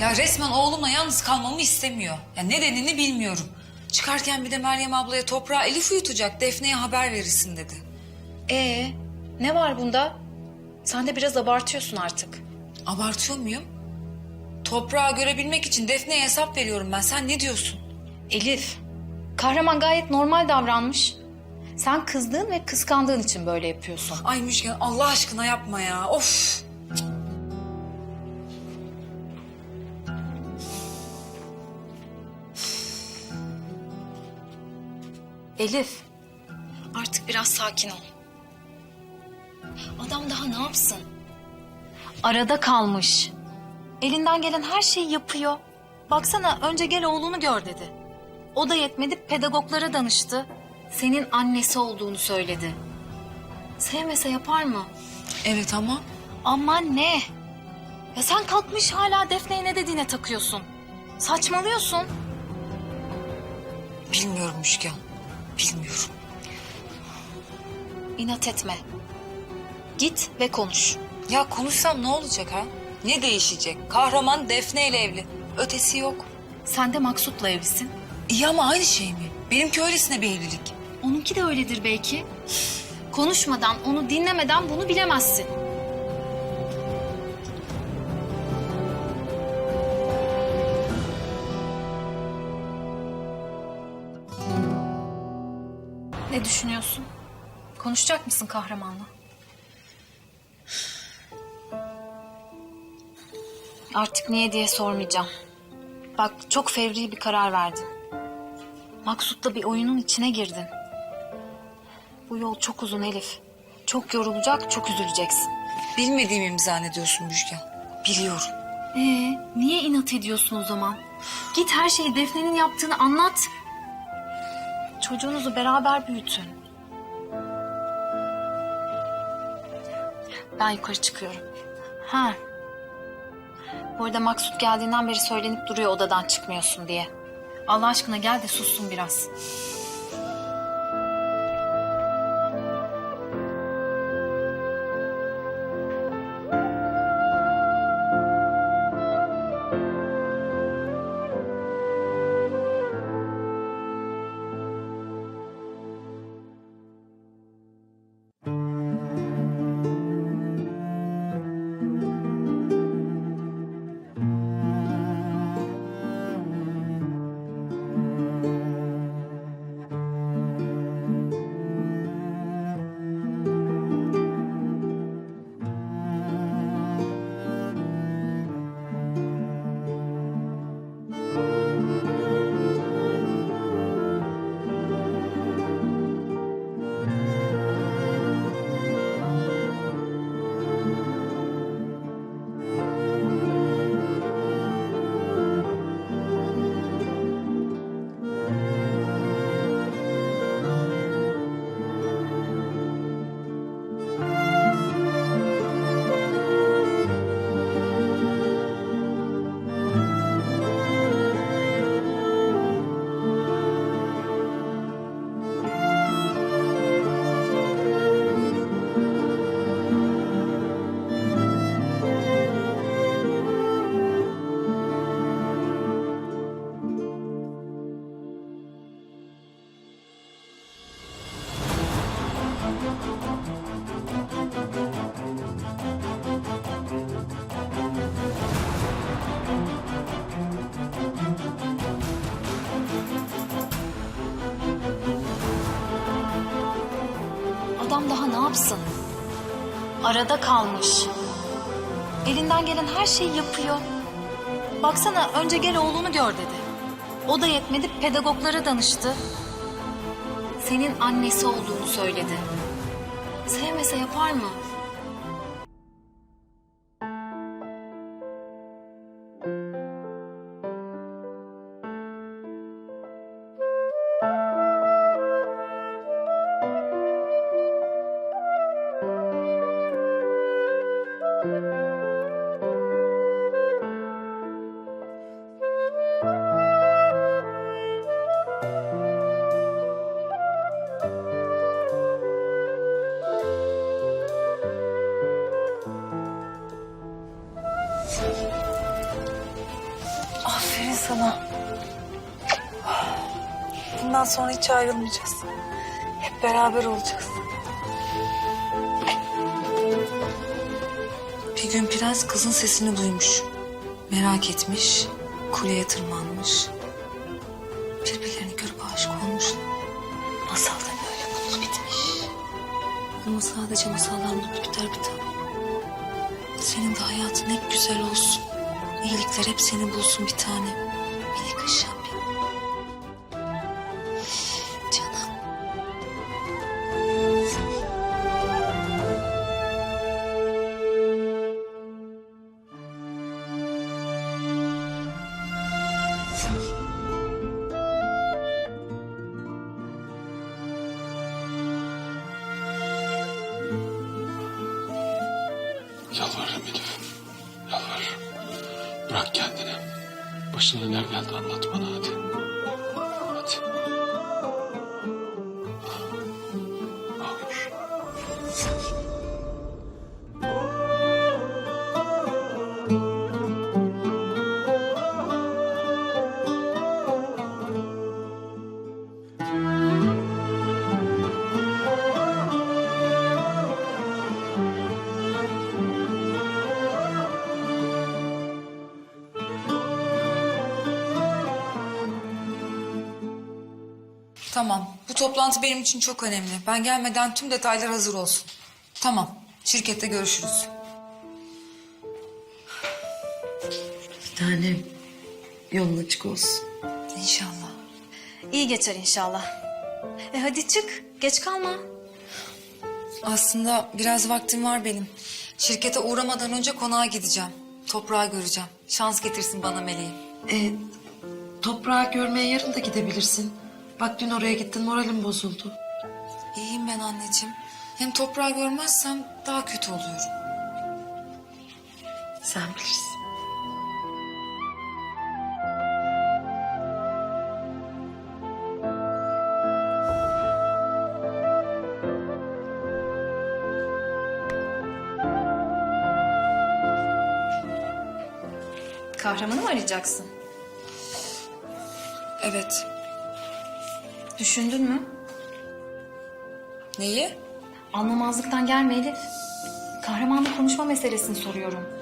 Ya resmen oğlumla yalnız kalmamı istemiyor. Ya nedenini bilmiyorum. Çıkarken bir de Meryem ablaya toprağa Elif uyutacak. Defne'ye haber verirsin dedi. Ee, ne var bunda? Sen de biraz abartıyorsun artık. Abartıyor muyum? Toprağı görebilmek için Defne'ye hesap veriyorum ben. Sen ne diyorsun? Elif, kahraman gayet normal davranmış. Sen kızdığın ve kıskandığın için böyle yapıyorsun. Ay Müjgan Allah aşkına yapma ya. Of. Elif, artık biraz sakin ol. Adam daha ne yapsın? Arada kalmış. Elinden gelen her şeyi yapıyor. Baksana önce gel oğlunu gör dedi. O da yetmedi pedagoglara danıştı. Senin annesi olduğunu söyledi. Sevmese yapar mı? Evet ama Aman ne? Ya sen kalkmış hala Defne'ye ne dediğine takıyorsun. Saçmalıyorsun. bilmiyorum Müjgan. Bilmiyorum. İnat etme. Git ve konuş. Ya konuşsam ne olacak ha? Ne değişecek? Kahraman Defne ile evli. Ötesi yok. Sen de Maksut'la evlisin. İyi ama aynı şey mi? Benimki öylesine bir evlilik. Onunki de öyledir belki. Konuşmadan, onu dinlemeden bunu bilemezsin. Ne düşünüyorsun? Konuşacak mısın kahramanla? Artık niye diye sormayacağım. Bak çok fevri bir karar verdin. Maksut'la bir oyunun içine girdin. Bu yol çok uzun Elif. Çok yorulacak, çok üzüleceksin. Bilmediğimi mi zannediyorsun Müjgan? Biliyorum. Ee, niye inat ediyorsun o zaman? Git her şeyi Defne'nin yaptığını anlat. Çocuğunuzu beraber büyütün. Ben yukarı çıkıyorum. Ha. Bu arada Maksut geldiğinden beri söylenip duruyor odadan çıkmıyorsun diye. Allah aşkına gel de sussun biraz. Adam daha ne yapsın? Arada kalmış. Elinden gelen her şeyi yapıyor. Baksana önce gel oğlunu gör dedi. O da yetmedi pedagoglara danıştı. Senin annesi olduğunu söyledi. Sevmese yapar mı? Sonra hiç ayrılmayacağız. Hep beraber olacağız. Bir gün prens kızın sesini duymuş. Merak etmiş, kuleye tırmanmış. Birbirlerini görüp aşık olmuş. Masal da böyle mutlu bitmiş. Ama sadece masallar mutlu biter bir tanem. Senin de hayatın hep güzel olsun. İyilikler hep seni bulsun bir tane. Minik ışığım Tamam. Bu toplantı benim için çok önemli. Ben gelmeden tüm detaylar hazır olsun. Tamam. Şirkette görüşürüz. Bir tanem yolun açık olsun. İnşallah. İyi geçer inşallah. E hadi çık. Geç kalma. Aslında biraz vaktim var benim. Şirkete uğramadan önce konağa gideceğim. Toprağı göreceğim. Şans getirsin bana meleğim. E, toprağı görmeye yarın da gidebilirsin. Bak dün oraya gittin moralim bozuldu. İyiyim ben anneciğim. Hem toprağı görmezsem daha kötü oluyorum. Sen bilirsin. Kahramanı mı arayacaksın? Evet. Düşündün mü? Neyi? Anlamazlıktan gelme Elif. Kahramanla konuşma meselesini soruyorum.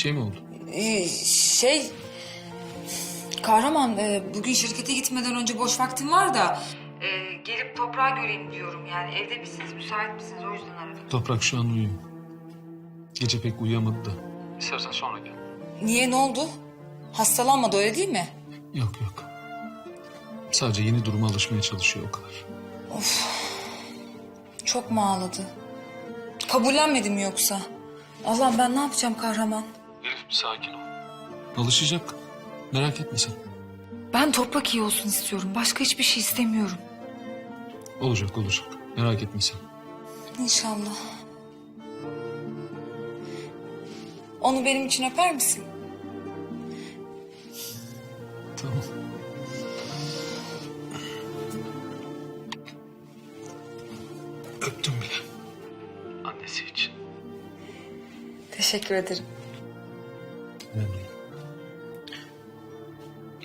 Şey mi oldu? Ee, şey... Kahraman e, bugün şirkete gitmeden önce boş vaktim var da... e, gelip toprağı göreyim diyorum yani. Evde misiniz, müsait misiniz? O yüzden aradım. Toprak şu an uyuyor. Gece pek uyuyamadı da. İstersen sonra gel. Niye, ne oldu? Hastalanmadı öyle değil mi? Yok yok. Sadece yeni duruma alışmaya çalışıyor o kadar. Çok mu ağladı? Kabullenmedi mi yoksa? Allah'ım ben ne yapacağım kahraman? Sakin ol. Alışacak. Merak etme sen. Ben toprak iyi olsun istiyorum. Başka hiçbir şey istemiyorum. Olacak olacak. Merak etme sen. İnşallah. Onu benim için öper misin? Tamam. Öptüm bile. Annesi için. Teşekkür ederim.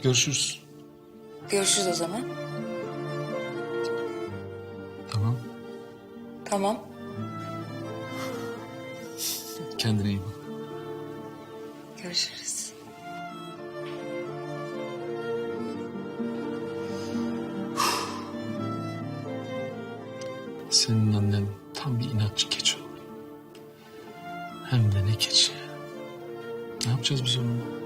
Görüşürüz. Görüşürüz o zaman. Tamam. Tamam. Kendine iyi bak. Görüşürüz. Senin annen tam bir inatçı keçi. Hem de ne keçi. Ne yapacağız biz onunla?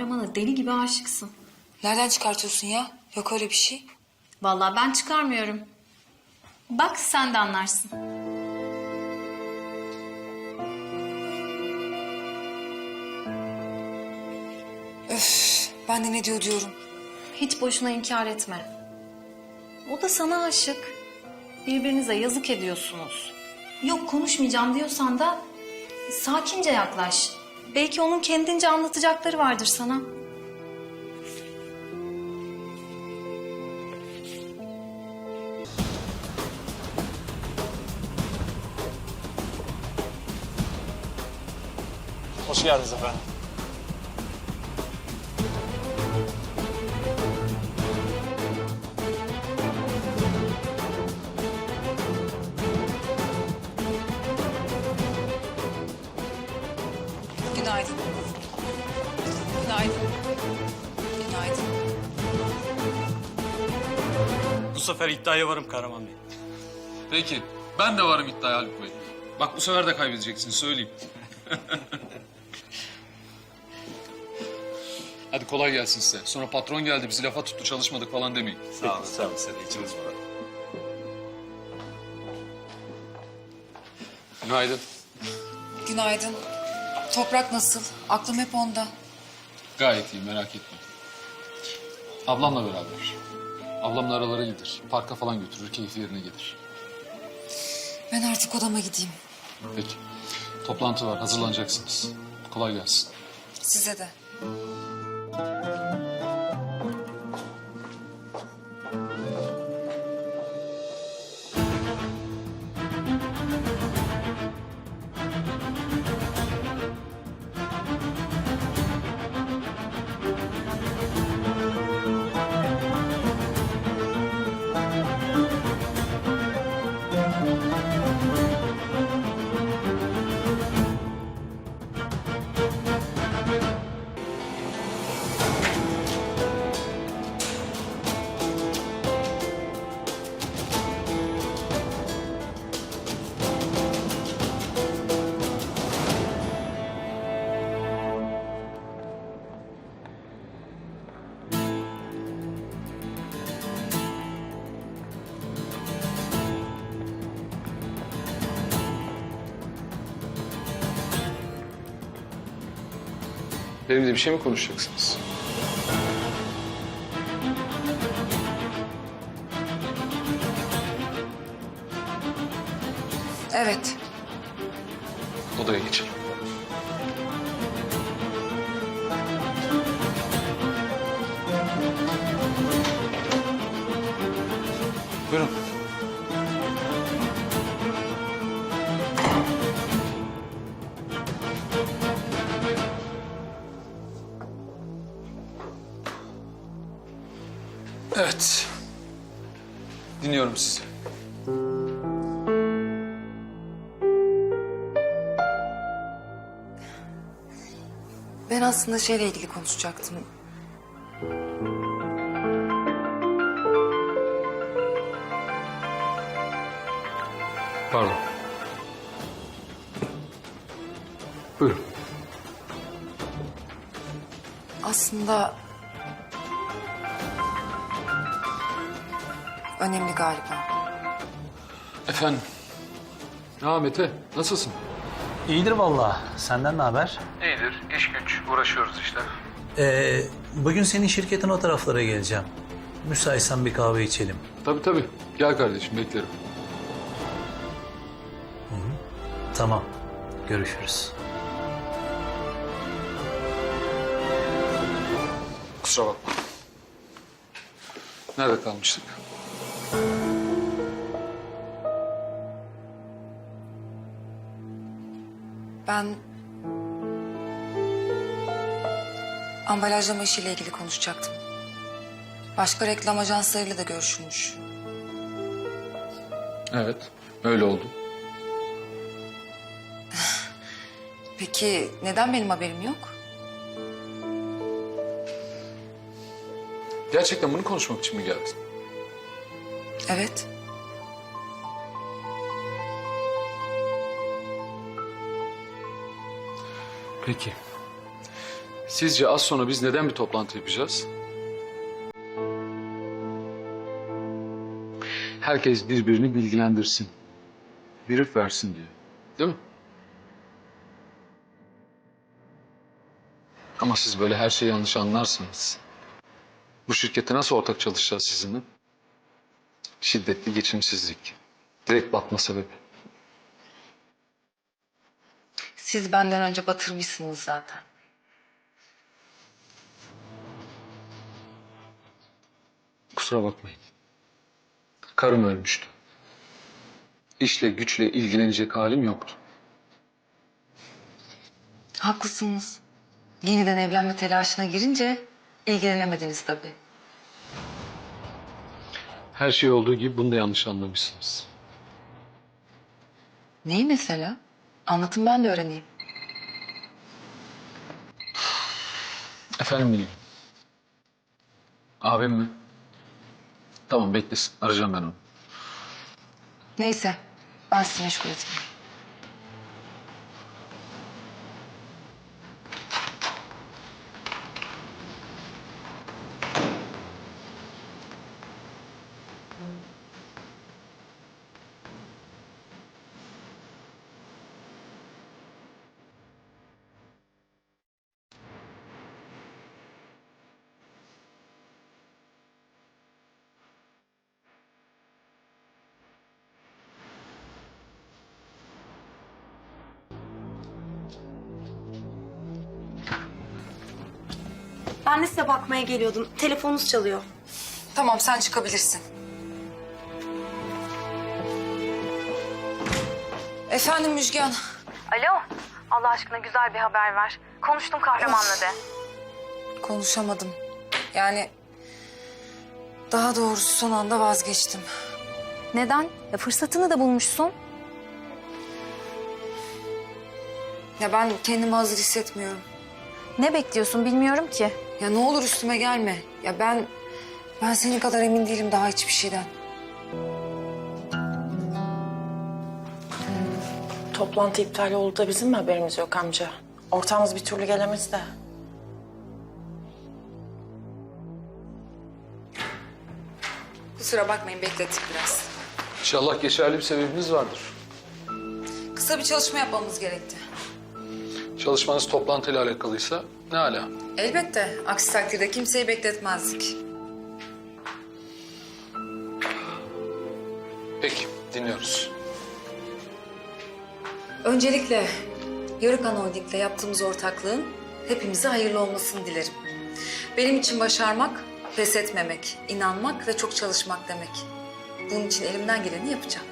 Kahramana deli gibi aşıksın. Nereden çıkartıyorsun ya? Yok öyle bir şey. Vallahi ben çıkarmıyorum. Bak sen de anlarsın. Öf, ben de ne diyor diyorum. Hiç boşuna inkar etme. O da sana aşık. Birbirinize yazık ediyorsunuz. Yok konuşmayacağım diyorsan da sakince yaklaş. Belki onun kendince anlatacakları vardır sana. Hoş geldiniz efendim. Bu sefer iddiaya varım Kahraman Bey. Peki. Ben de varım iddiaya Haluk Bey. Bak bu sefer de kaybedeceksin söyleyeyim. Hadi kolay gelsin size. Sonra patron geldi bizi lafa tuttu çalışmadık falan demeyin. Sağ olun, sağ olun. Size de içiniz var. Günaydın. Günaydın. Toprak nasıl? Aklım hep onda. Gayet iyi merak etme. Ablamla beraber. Ablamla aralara gider. Parka falan götürür, keyfi yerine gelir. Ben artık odama gideyim. Peki. Toplantı var, hazırlanacaksınız. Kolay gelsin. Size de. Benimle bir şey mi konuşacaksınız? Evet. Dinliyorum sizi. Ben aslında şeyle ilgili konuşacaktım. Pardon. Buyurun. Aslında... Önemli galiba. Efendim. Ha Mete, nasılsın? İyidir vallahi. Senden ne haber? İyidir, iş güç, uğraşıyoruz işte. Ee, bugün senin şirketin o taraflara geleceğim. Müsaitsen bir kahve içelim. Tabii tabii. Gel kardeşim, beklerim. Tamam. Görüşürüz. Kusura bakma. Nerede kalmıştık? Ben... Ambalajlama işiyle ilgili konuşacaktım. Başka reklam ajanslarıyla da görüşülmüş. Evet, öyle oldu. Peki neden benim haberim yok? Gerçekten bunu konuşmak için mi geldin? Evet. Peki. Sizce az sonra biz neden bir toplantı yapacağız? Herkes birbirini bilgilendirsin. Brief versin diye. Değil mi? Ama siz böyle her şeyi yanlış anlarsınız. Bu şirkete nasıl ortak çalışacağız sizinle? Şiddetli geçimsizlik. Direkt batma sebebi. Siz benden önce batırmışsınız zaten. Kusura bakmayın. Karım ölmüştü. İşle güçle ilgilenecek halim yoktu. Haklısınız. Yeniden evlenme telaşına girince ilgilenemediniz tabii. Her şey olduğu gibi bunu da yanlış anlamışsınız. Neyi mesela? Anlatın ben de öğreneyim. Efendim bileyim. Abim mi? Tamam beklesin. Arayacağım ben onu. Neyse ben sizi meşgul etmeyeyim. Ben de size bakmaya geliyordum. Telefonunuz çalıyor. Tamam sen çıkabilirsin. Efendim Müjgan. Alo. Allah aşkına güzel bir haber ver. Konuştum kahramanla de. Konuşamadım. Yani daha doğrusu son anda vazgeçtim. Neden? Ya fırsatını da bulmuşsun. Ya ben kendimi hazır hissetmiyorum. Ne bekliyorsun bilmiyorum ki. Ya ne olur üstüme gelme. Ya ben ben senin kadar emin değilim daha hiçbir şeyden. Toplantı iptal oldu da bizim mi haberimiz yok amca? Ortağımız bir türlü gelemez de. Kusura bakmayın beklettik biraz. İnşallah geçerli bir sebebiniz vardır. Kısa bir çalışma yapmamız gerekti. Çalışmanız toplantıyla alakalıysa ne ala. Elbette. Aksi takdirde kimseyi bekletmezdik. Peki dinliyoruz. Öncelikle Yörükan Holding'le yaptığımız ortaklığın hepimize hayırlı olmasını dilerim. Benim için başarmak, pes etmemek, inanmak ve çok çalışmak demek. Bunun için elimden geleni yapacağım.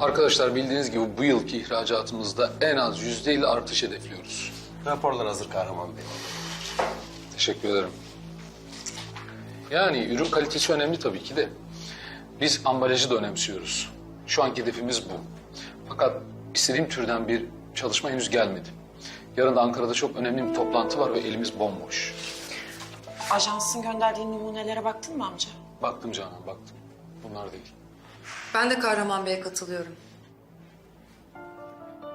Arkadaşlar bildiğiniz gibi bu yılki ihracatımızda en az yüzde elli artış hedefliyoruz. Raporlar hazır Kahraman Bey. Teşekkür ederim. Yani ürün kalitesi önemli tabii ki de. Biz ambalajı da önemsiyoruz. Şu anki hedefimiz bu. Fakat istediğim türden bir çalışma henüz gelmedi. Yarın da Ankara'da çok önemli bir toplantı var ve elimiz bomboş. Ajansın gönderdiği numunelere baktın mı amca? Baktım Canan, baktım. Bunlar değil. Ben de Kahraman Bey'e katılıyorum.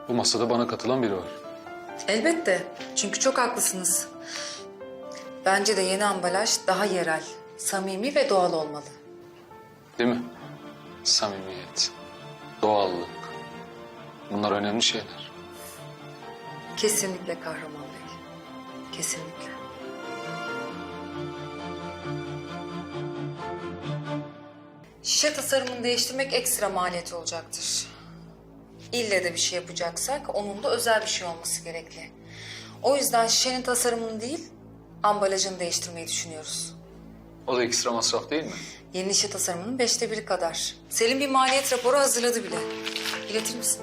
Bu masada bana katılan biri var. Elbette. Çünkü çok haklısınız. Bence de yeni ambalaj daha yerel, samimi ve doğal olmalı. Değil mi? Samimiyet, doğallık. Bunlar önemli şeyler. Kesinlikle Kahraman Bey. Kesinlikle. Şişe tasarımını değiştirmek ekstra maliyeti olacaktır. İlle de bir şey yapacaksak onun da özel bir şey olması gerekli. O yüzden şişenin tasarımını değil, ambalajını değiştirmeyi düşünüyoruz. O da ekstra masraf değil mi? Yeni şişe tasarımının beşte biri kadar. Selim bir maliyet raporu hazırladı bile. İletir misin?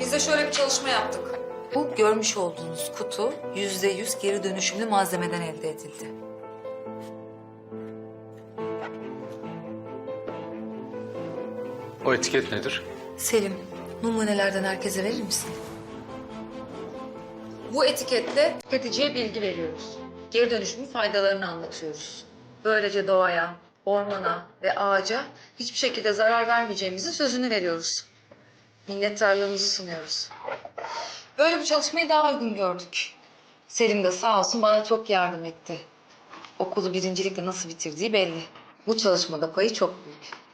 Biz de şöyle bir çalışma yaptık. Bu görmüş olduğunuz kutu yüzde yüz geri dönüşümlü malzemeden elde edildi. O etiket nedir? Selim, numunelerden herkese verir misin? Bu etikette tüketiciye bilgi veriyoruz. Geri dönüşümün faydalarını anlatıyoruz. Böylece doğaya, ormana ve ağaca hiçbir şekilde zarar vermeyeceğimizin sözünü veriyoruz. Minnettarlığımızı sunuyoruz. Böyle bir çalışmayı daha uygun gördük. Selim de sağ olsun bana çok yardım etti. Okulu birincilikle nasıl bitirdiği belli. Bu çalışmada payı çok büyük.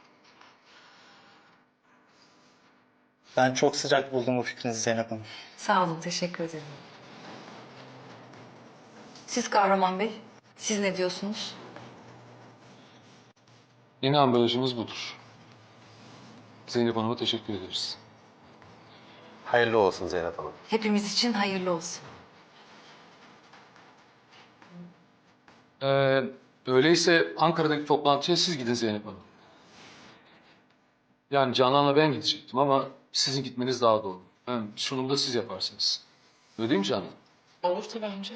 Ben çok sıcak buldum bu fikrinizi Zeynep Hanım. Sağ olun, teşekkür ederim. Siz Kahraman Bey, siz ne diyorsunuz? Yeni ambalajımız budur. Zeynep Hanım'a teşekkür ederiz. Hayırlı olsun Zeynep Hanım. Hepimiz için hayırlı olsun. Ee, öyleyse Ankara'daki toplantıya siz gidin Zeynep Hanım. Yani Canan'la ben gidecektim ama sizin gitmeniz daha doğru. Hem sunumu da siz yaparsınız. Öyle değil mi Canan? Olur tabii amca.